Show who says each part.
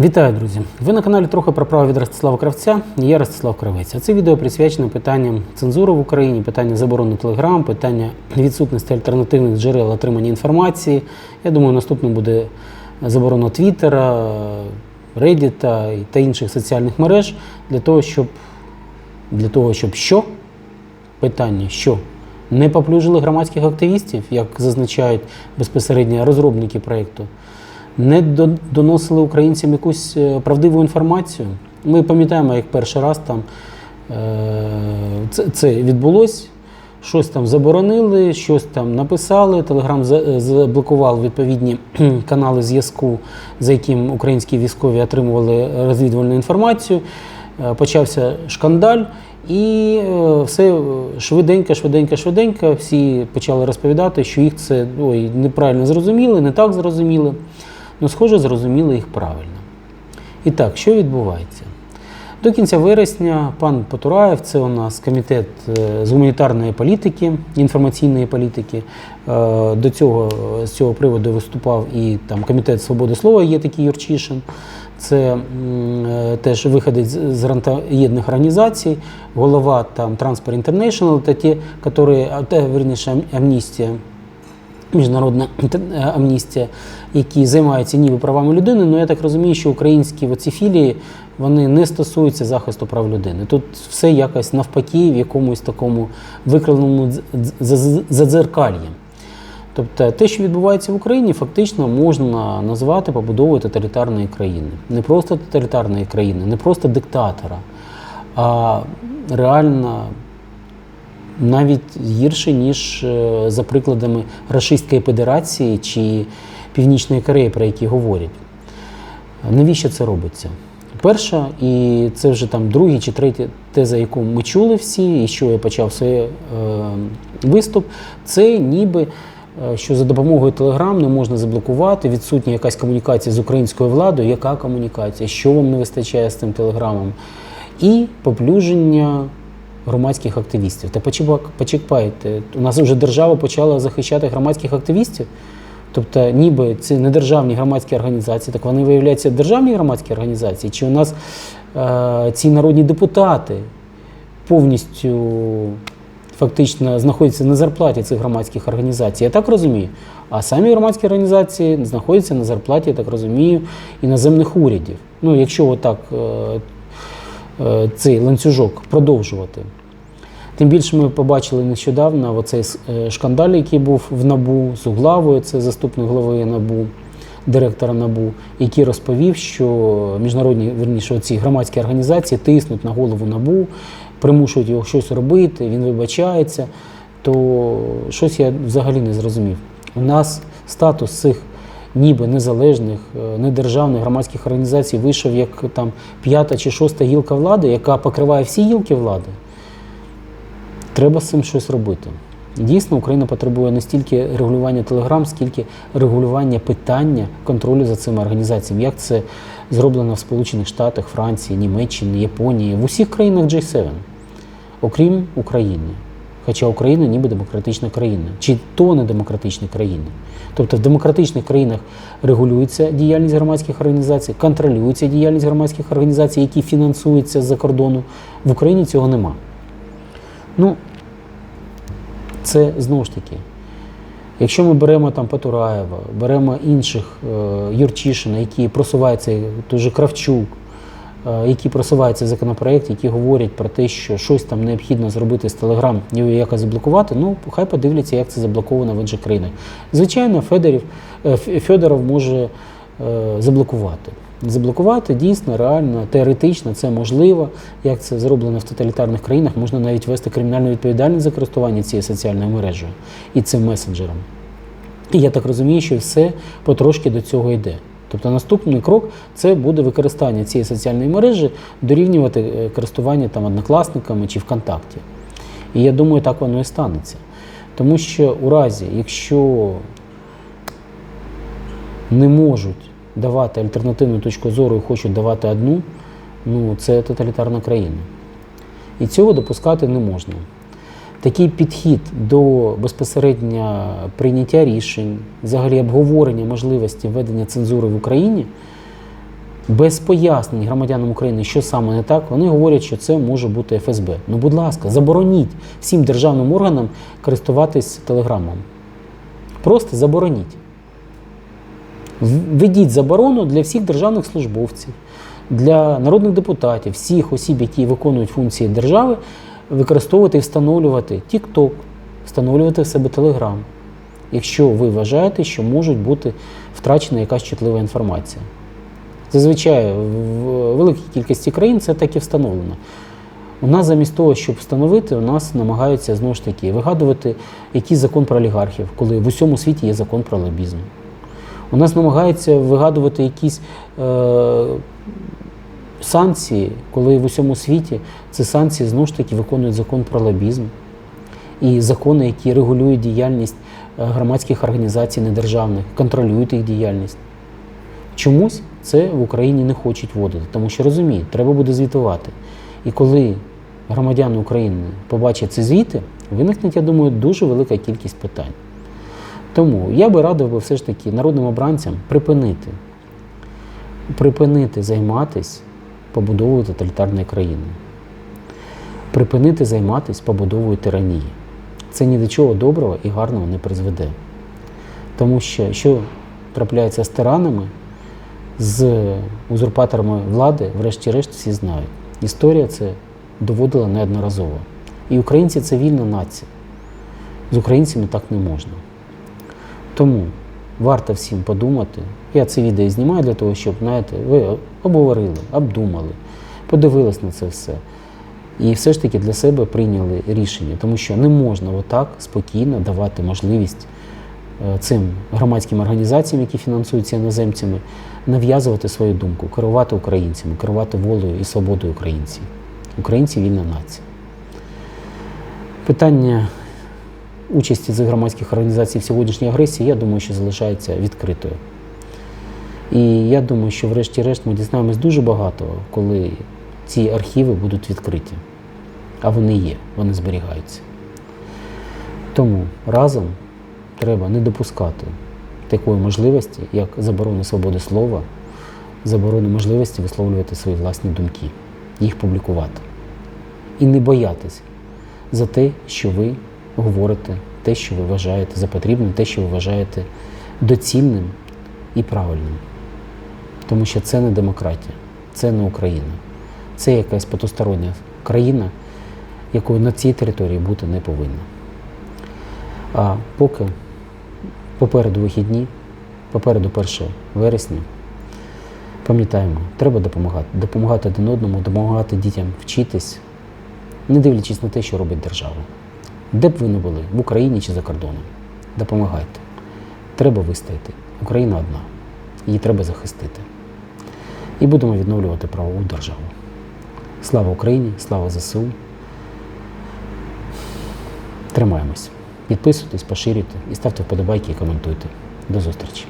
Speaker 1: Вітаю, друзі! Ви на каналі трохи про право від Ростислава Кравця. Я Ростислав Кравець. А це відео присвячено питанням цензури в Україні, питання заборони Телеграм, питання відсутності альтернативних джерел отримання інформації. Я думаю, наступним буде заборона Твіттера, Reddit та інших соціальних мереж для того, щоб для того, щоб що? Питання, що не поплюжили громадських активістів, як зазначають безпосередньо розробники проєкту, не доносили українцям якусь е, правдиву інформацію. Ми пам'ятаємо, як перший раз там е, це, відбулось. Щось там заборонили, щось там написали. Телеграм заблокував відповідні канали зв'язку, за яким українські військові отримували розвідувальну інформацію. Е, Почався шкандаль, і е, все швиденько, швиденько, швиденько. Всі почали розповідати, що їх це ой, неправильно зрозуміли, не так зрозуміли. Ну, схоже, зрозуміли їх правильно. І так, що відбувається? До кінця вересня пан Потураєв, це у нас комітет е, з гуманітарної політики, інформаційної політики. Е, До цього з цього приводу виступав і там комітет свободи слова, є такий Юрчишин. Це е, теж виходить з грантоєдних організацій, голова там Transport International, та ті, які, верніше, амністія, міжнародна е, амністія, які займаються ніби правами людини. Ну я так розумію, що українські оці філії вони не стосуються захисту прав людини. Тут все якось навпаки, в якомусь такому викривленому дз- дз- дз- задзеркальї. Тобто те, що відбувається в Україні, фактично можна назвати побудовою тоталітарної країни. Не просто тоталітарної країни, не просто диктатора, а реально навіть гірше, ніж е, за прикладами Рашистської Федерації чи Північної Кореї, про які говорять. Навіщо це робиться? Перша, і це вже там другий чи третя теза, яку ми чули всі, і що я почав свій е, виступ, це ніби е, що за допомогою Телеграм не можна заблокувати, відсутня якась комунікація з українською владою. Яка комунікація? Що вам не вистачає з цим телеграмом? І поплюження громадських активістів. Та почекайте, у нас вже держава почала захищати громадських активістів. Тобто, ніби це не державні громадські організації, так вони виявляються державні громадські організації, чи у нас е, ці народні депутати повністю фактично знаходяться на зарплаті цих громадських організацій. Я так розумію. А самі громадські організації знаходяться на зарплаті, я так розумію, іноземних урядів. Ну, якщо отак е, цей ланцюжок продовжувати. Тим більше ми побачили нещодавно оцей е, шкандаль, який був в НАБУ з Углавою, це заступник голови НАБУ, директора НАБУ, який розповів, що міжнародні верніше оці громадські організації тиснуть на голову НАБУ, примушують його щось робити, він вибачається. То щось я взагалі не зрозумів. У нас статус цих ніби незалежних, е, недержавних громадських організацій вийшов як там п'ята чи шоста гілка влади, яка покриває всі гілки влади. Треба з цим щось робити. Дійсно, Україна потребує не стільки регулювання Телеграм, скільки регулювання питання контролю за цими організаціями. Як це зроблено в Сполучених Штатах, Франції, Німеччині, Японії, в усіх країнах G7, окрім України. Хоча Україна ніби демократична країна, чи то не демократична країна. Тобто в демократичних країнах регулюється діяльність громадських організацій, контролюється діяльність громадських організацій, які фінансуються з-за кордону. В Україні цього нема. Ну, це знову ж таки. Якщо ми беремо там Патураєва, беремо інших е, Юрчишина, які просуваються, той же Кравчук, які просуваються законопроект, які говорять про те, що щось там необхідно зробити з Телеграм, його якось заблокувати, ну хай подивляться, як це заблоковано в інших країнах. Звичайно, Федорів, е, Федоров може е, заблокувати. Заблокувати дійсно, реально, теоретично це можливо. Як це зроблено в тоталітарних країнах, можна навіть ввести кримінальну відповідальність за користування цією соціальною мережею і цим месенджером. І я так розумію, що все потрошки до цього йде. Тобто наступний крок це буде використання цієї соціальної мережі дорівнювати е, користування там однокласниками чи ВКонтакті. І я думаю, так воно і станеться. Тому що у разі, якщо не можуть давати альтернативну точку зору і хочуть давати одну, ну це тоталітарна країна. І цього допускати не можна. Такий підхід до безпосередньо прийняття рішень, взагалі обговорення можливості введення цензури в Україні, без пояснень громадянам України, що саме не так, вони говорять, що це може бути ФСБ. Ну, будь ласка, забороніть всім державним органам користуватись телеграмом. Просто забороніть. Введіть заборону для всіх державних службовців, для народних депутатів, всіх осіб, які виконують функції держави, використовувати і встановлювати TikTok, встановлювати в себе Telegram, якщо ви вважаєте, що можуть бути втрачена якась чутлива інформація. Зазвичай в великій кількості країн це так і встановлено. У нас замість того, щоб встановити, у нас намагаються знову ж таки вигадувати якийсь закон про олігархів, коли в усьому світі є закон про лобізм. У нас намагаються вигадувати якісь е, санкції, коли в усьому світі ці санкції знову ж таки виконують закон про лобізм і закони, які регулюють діяльність е, громадських організацій недержавних, контролюють їх діяльність. Чомусь це в Україні не хочуть вводити, тому що розуміють, треба буде звітувати. І коли громадяни України побачать ці звіти, виникне, я думаю, дуже велика кількість питань. Тому я би радив би все ж таки народним обранцям припинити, припинити займатися побудовою тоталітарної країни, припинити займатися побудовою тиранії. Це ні до чого доброго і гарного не призведе. Тому що що трапляється з тиранами, з узурпаторами влади, врешті-решт, всі знають. Історія це доводила неодноразово. І українці це вільна нація. З українцями так не можна. Тому варто всім подумати. Я це відео знімаю для того, щоб знаєте, ви обговорили, обдумали, подивились на це все. І все ж таки для себе прийняли рішення, тому що не можна отак спокійно давати можливість е, цим громадським організаціям, які фінансуються іноземцями, нав'язувати свою думку, керувати українцями, керувати волею і свободою українців. Українці вільна нація. Питання участі цих громадських організацій в сьогоднішній агресії, я думаю, що залишається відкритою. І я думаю, що врешті-решт ми дізнаємось дуже багато, коли ці архіви будуть відкриті. А вони є, вони зберігаються. Тому разом треба не допускати такої можливості, як заборону свободи слова, заборону можливості висловлювати свої власні думки, їх публікувати. І не боятися за те, що ви говорите, те, що ви вважаєте за потрібним, те, що ви вважаєте доцільним і правильним. Тому що це не демократія, це не Україна. Це якась потустороння країна, якою на цій території бути не повинна. А поки попереду вихідні, попереду 1 вересня, пам'ятаємо, треба допомагати. Допомагати один одному, допомагати дітям вчитись, не дивлячись на те, що робить держава. Де б ви не були, в Україні чи за кордоном, допомагайте. Треба вистояти. Україна одна. Її треба захистити. І будемо відновлювати правову державу. Слава Україні, слава ЗСУ. Тримаємось. Підписуйтесь, поширюйте і ставте вподобайки і коментуйте. До зустрічі!